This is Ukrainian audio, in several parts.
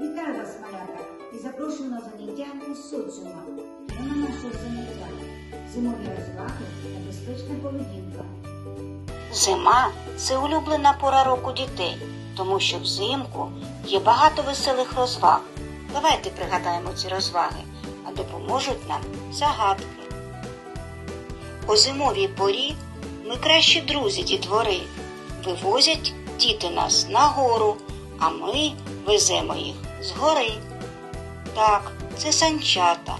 Вітаю вас, малята, і запрошую на заняття із соціума. Тема нашого заняття зимові розваги та безпечна поведінка. Зима це улюблена пора року дітей, тому що взимку є багато веселих розваг. Давайте пригадаємо ці розваги, а допоможуть нам загадки. У зимовій порі ми кращі друзі дітвори. Вивозять діти нас на гору, а ми веземо їх з гори. Так, це санчата.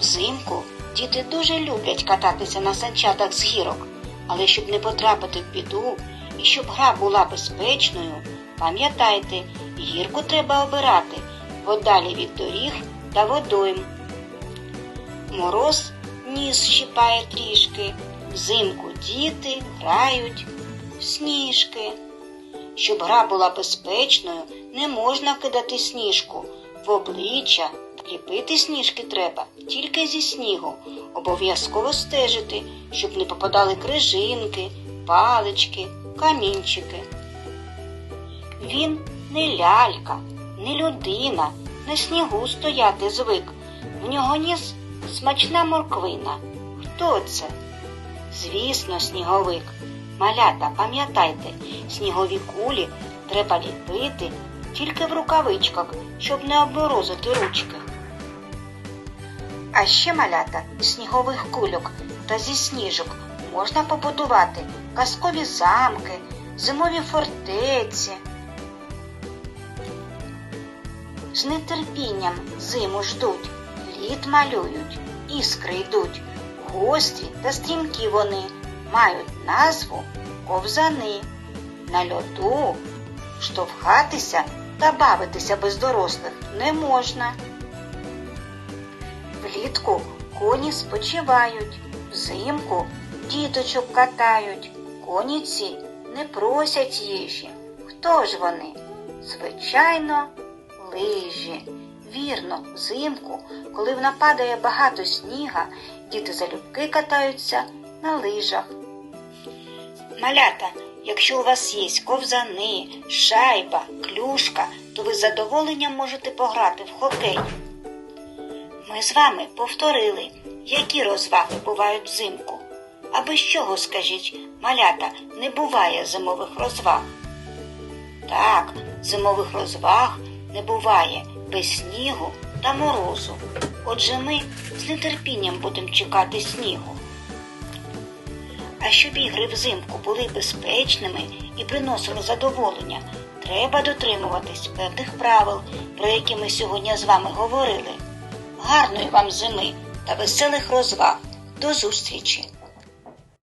Взимку діти дуже люблять кататися на санчатах з гірок, але щоб не потрапити в біду і щоб гра була безпечною, пам'ятайте, гірку треба обирати подалі від доріг та водойм. Мороз ніс щипає трішки, взимку діти грають сніжки. Щоб гра була безпечною, не можна кидати сніжку в обличчя. Ліпити сніжки треба тільки зі снігу. Обов'язково стежити, щоб не попадали крижинки, палички, камінчики. Він не лялька, не людина, на снігу стояти звик. В нього ніс смачна морквина. Хто це? Звісно, сніговик. Малята, пам'ятайте, снігові кулі треба ліпити тільки в рукавичках, щоб не обморозити ручки. А ще малята із снігових кульок та зі сніжок можна побудувати казкові замки, зимові фортеці. З нетерпінням зиму ждуть, лід малюють, іскри йдуть, гострі та стрімкі вони мають назву ковзани. На льоду штовхатися та бавитися без дорослих не можна. Влітку коні спочивають, взимку діточок катають, коні ці не просять їжі. Хто ж вони? Звичайно, лижі. Вірно, взимку, коли нападає багато сніга, діти залюбки катаються на лижах. Малята, якщо у вас є ковзани, шайба, клюшка, то ви з задоволенням можете пограти в хокей. Ми з вами повторили, які розваги бувають взимку. А без чого, скажіть, малята, не буває зимових розваг? Так, зимових розваг не буває без снігу та морозу. Отже, ми з нетерпінням будемо чекати снігу. А щоб ігри взимку були безпечними і приносили задоволення, треба дотримуватись певних правил, про які ми сьогодні з вами говорили. Гарної вам зими та веселих розваг. До зустрічі!